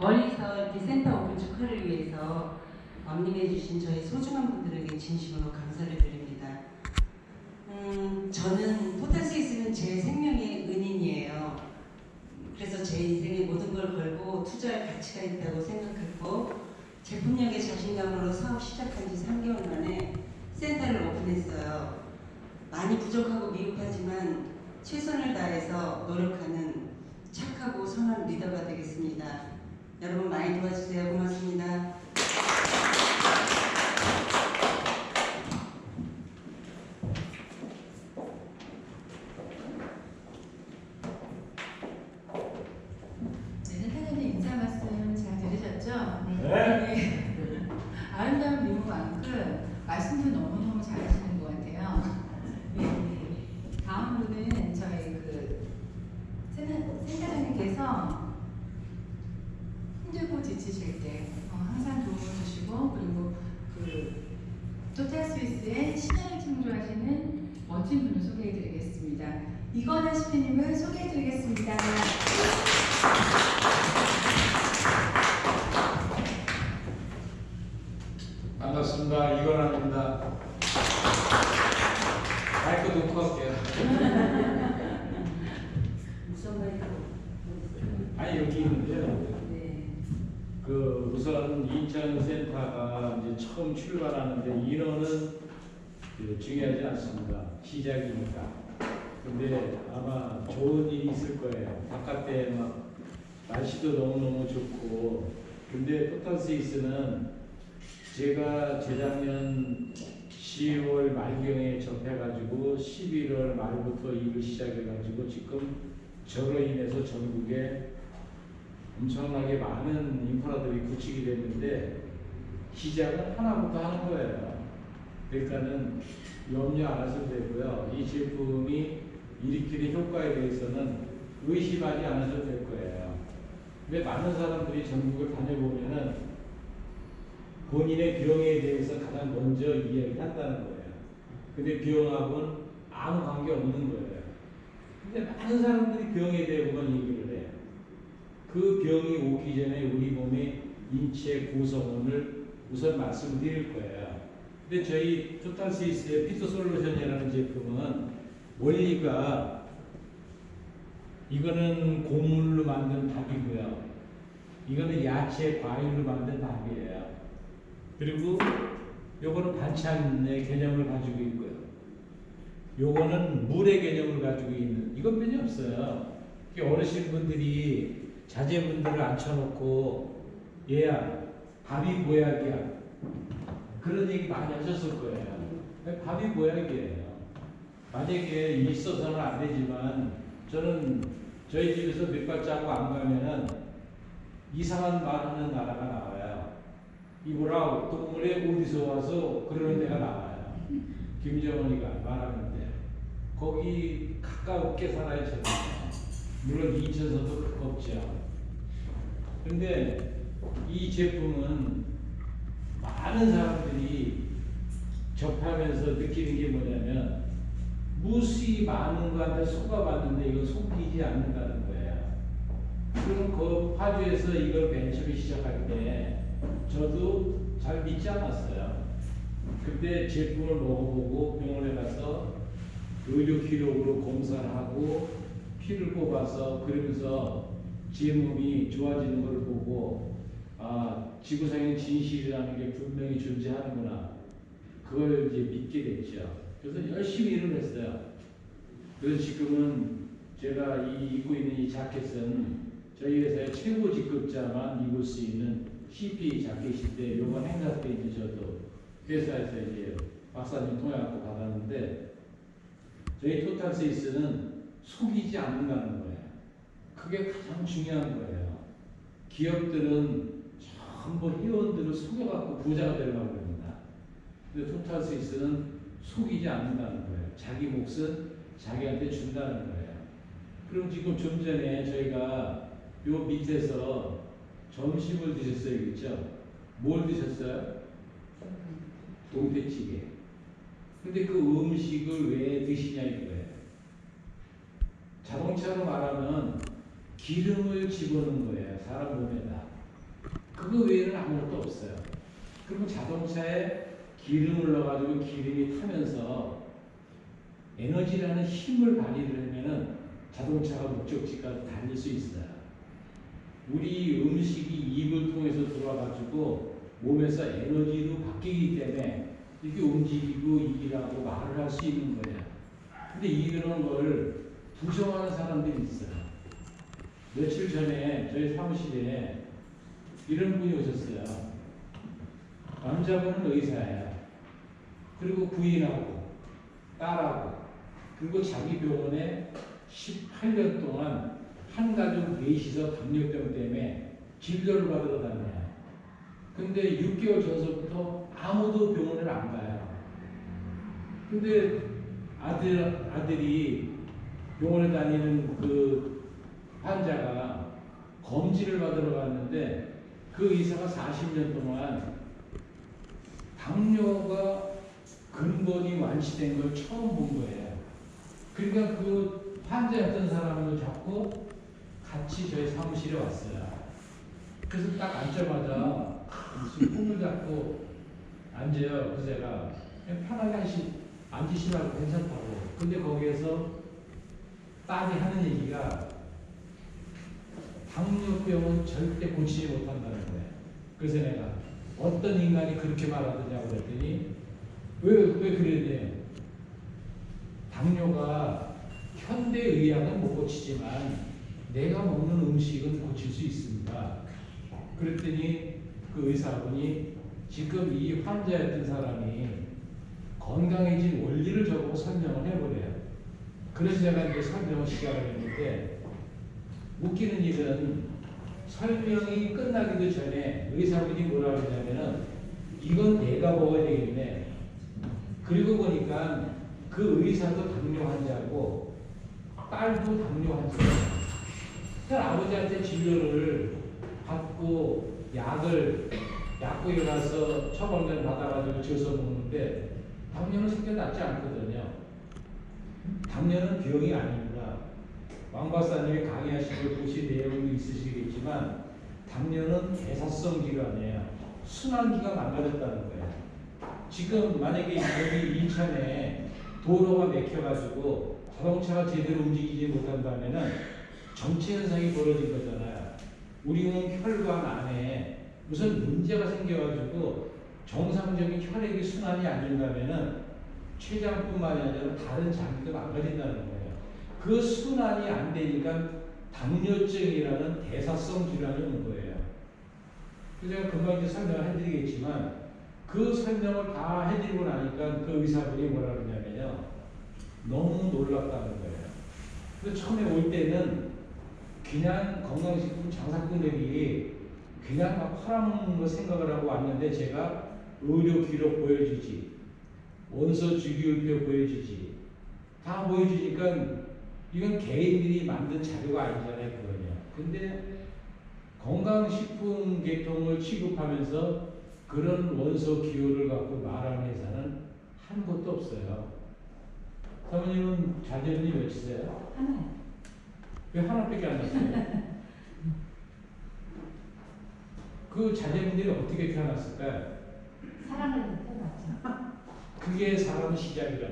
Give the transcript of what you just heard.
멀리서 이렇게 센터 오픈 축하를 위해서 왕림해주신 저희 소중한 분들에게 진심으로 감사를 드립니다. 음, 저는 포탈스위스는 제 생명의 은인이에요. 그래서 제 인생의 모든 걸 걸고 투자할 가치가 있다고 생각했고 제품력의 자신감으로 사업 시작한 지 3개월 만에 센터를 오픈했어요. 많이 부족하고 미흡하지만 최선을 다해서 노력하는 착하고 선한 리더가 되겠습니다. 여러분 많이 도와주세요. 고맙습니다. 네, 사장님 인사 말씀 잘 들으셨죠? 네. 아름다운 미모만큼 말씀도 너무너무 잘하시는 것 같아요. 네, 네. 다음으로는 저희 그 센터- 센터장님께서 힘들고 지치실 때 어, 항상 도움을 주시고 그리고 그 토탈 스위스의 신화를 창조하시는 멋진 분을 소개해드리겠습니다. 이건아 시피님을 소개해드리겠습니다. 반갑습니다. 이건아입니다. 마이크 놓고 할게요. 무슨 말이고? 아니 여기 있는데요. 네. 그 우선 인천 센터가 이제 처음 출발하는데 인원은 그 중요하지 않습니다. 시작이니까. 근데 아마 좋은 일이 있을 거예요. 바깥에 막 날씨도 너무너무 좋고. 근데 포탈스이스는 제가 재작년 10월 말경에 접해가지고 11월 말부터 일을 시작해가지고 지금 저로 인해서 전국에 엄청나게 많은 인프라들이 구축이 됐는데 시작은 하나부터 하는 거예요. 그러니까는 염려 안 하셔도 되고요. 이 제품이 일으키는 효과에 대해서는 의심하지 않으셔도 될 거예요. 근데 많은 사람들이 전국을 다녀보면은 본인의 병에 대해서 가장 먼저 이야기한다는 거예요. 근데 병하고는 아무 관계 없는 거예요. 근데 많은 사람들이 병에 대해서만 얘기를 해요. 그 병이 오기 전에 우리 몸의 인체 구성원을 우선 말씀드릴 거예요. 근데 저희 토탈스위스의 피토솔루션이라는 제품은 원리가 이거는 곡물로 만든 밥이고요. 이거는 야채, 과일로 만든 밥이에요. 그리고 요거는 반찬의 개념을 가지고 있고요. 요거는 물의 개념을 가지고 있는 이건 변이 없어요. 어르신분들이 자제분들을 앉혀놓고 얘야 밥이 모약이야 그런 얘기 많이 하셨을 거예요. 밥이 모약이에요. 만약에 있어서는 안 되지만 저는 저희 집에서 몇 발자국 안 가면은 이상한 말 하는 나라가 나와요. 이보라 동물에 어디서 와서 그러는 데가 나와요. 김정은이가 말하는데 거기 가깝게 살아야 저는 물론 인천서도 가깝죠. 근데 이 제품은 많은 사람들이 접하면서 느끼는 게 뭐냐면 무수히 많은 거한테 속아봤는데 이거 속이지 않는다는 거예요. 그럼 그 파주에서 이걸 맨 처음에 시작할 때 저도 잘 믿지 않았어요. 근데 제품을 먹어보고 병원에 가서 의료 기록으로 검사를 하고 피를 뽑아서 그러면서 제 몸이 좋아지는 걸 보고 아 지구상의 진실이라는 게 분명히 존재하는구나 그걸 이제 믿게 됐죠. 그래서 열심히 일을 했어요. 그래서 지금은 제가 이 입고 있는 이 자켓은 저희 회사의 최고 직급자만 입을 수 있는 CP 자켓인데 요번 행사 때 이제 저도 회사에서 이제 박사님 통해갖고 받았는데 저희 토탈스위스는 속이지 않는다는 거예요. 그게 가장 중요한 거예요. 기업들은 전부 회원들을 속여갖고 부자가 되려고 합니다. 근데 토탈스위스는 속이지 않는다는 거예요. 자기 몫은 자기한테 준다는 거예요. 그럼 지금 좀 전에 저희가 요 밑에서 점심을 드셨어요, 그렇죠? 뭘 드셨어요? 동태찌개. 근데 그 음식을 왜 드시냐 이거예요. 자동차로 말하면 기름을 집어넣은 거예요. 사람 몸에다. 그거 외에는 아무것도 없어요. 그리고 자동차에 기름을 넣어가지고 기름이 타면서 에너지라는 힘을 발휘하면은 자동차가 목적지까지 달릴 수 있어요. 우리 음식이 입을 통해서 들어와가지고 몸에서 에너지로 바뀌기 때문에 이렇게 움직이고 일하고 말을 할 수 있는 거예요. 근데 이런 걸 부정하는 사람들이 있어요. 며칠 전에 저희 사무실에 이런 분이 오셨어요. 남자분은 의사예요. 그리고 부인하고 딸하고 그리고 자기 병원에 18년 동안 한 가족 넷이서 당뇨병 때문에 진료를 받으러 다녀요. 근데 6개월 전서부터 아무도 병원을 안 가요. 근데 아들, 아들이 병원에 다니는 그 환자가 검진을 받으러 갔는데 그 의사가 40년 동안 당뇨가 근본이 완치된 걸 처음 본 거예요. 그러니까 그 환자였던 사람을 잡고 같이 저희 사무실에 왔어요. 그래서 딱 앉자마자 무슨 손을 잡고 앉아요. 그래서 제가 편하게 하시, 앉으시라고 괜찮다고. 근데 거기에서 딸이 하는 얘기가 당뇨병은 절대 고치지 못한다는 거예요. 그래서 내가 어떤 인간이 그렇게 말하더냐고 그랬더니 왜, 왜 그랬냐 당뇨가 현대의학은 못 고치지만 내가 먹는 음식은 고칠 수 있습니다. 그랬더니 그 의사분이 지금 이 환자였던 사람이 건강해진 원리를 저보고 설명을 해보래요. 그래서 제가 이제 설명을 시작을 했는데 웃기는 일은 설명이 끝나기도 전에 의사분이 뭐라 그러냐면은 이건 내가 먹어야 되겠네. 그리고 보니까 그 의사도 당뇨 환자고 딸도 당뇨 환자예요. 그러니까 아버지한테 진료를 받고 약을 약국에 가서 처방전 받아가지고 지어서 먹는데 당뇨는 생겨났지 않거든요. 당뇨는 병이 아닙니다. 왕 박사님이 걸 보신 내용도 있으시겠지만 당뇨는 대사성 질환이에요. 순환기가 망가졌다는 거예요. 지금 만약에 여기 인천에 도로가 막혀가지고 자동차가 제대로 움직이지 못한다면은 정체 현상이 벌어진 거잖아요. 우리는 혈관 안에 무슨 문제가 생겨가지고 정상적인 혈액이 순환이 안 된다면은 췌장뿐만이 아니라 다른 장기도 망가진다는 거예요. 그 순환이 안 되니까 당뇨증이라는 대사성 질환이 온 거예요. 그래서 제가 금방 이제 설명을 해드리겠지만 그 설명을 다 해드리고 나니까 그 의사분이 뭐라 그러냐면요. 너무 놀랍다는 거예요. 그래서 처음에 올 때는 그냥 건강식품 장사꾼들이 그냥 막 팔아먹는 거 생각을 하고 왔는데 제가 의료 기록 보여주지, 원서 주기율표 보여주지, 다 보여주니까 이건 개인들이 만든 자료가 아니잖아요, 그거는요. 근데 건강식품 계통을 취급하면서 그런 원서 기호를 갖고 말하는 회사는 한 곳도 없어요. 사모님은 자녀분이 몇이세요? 하나요. 왜 하나밖에 안 났어요? 그 자녀분들이 어떻게 태어났을까요? 사랑을 태어났죠. 그게 사람 시작이라.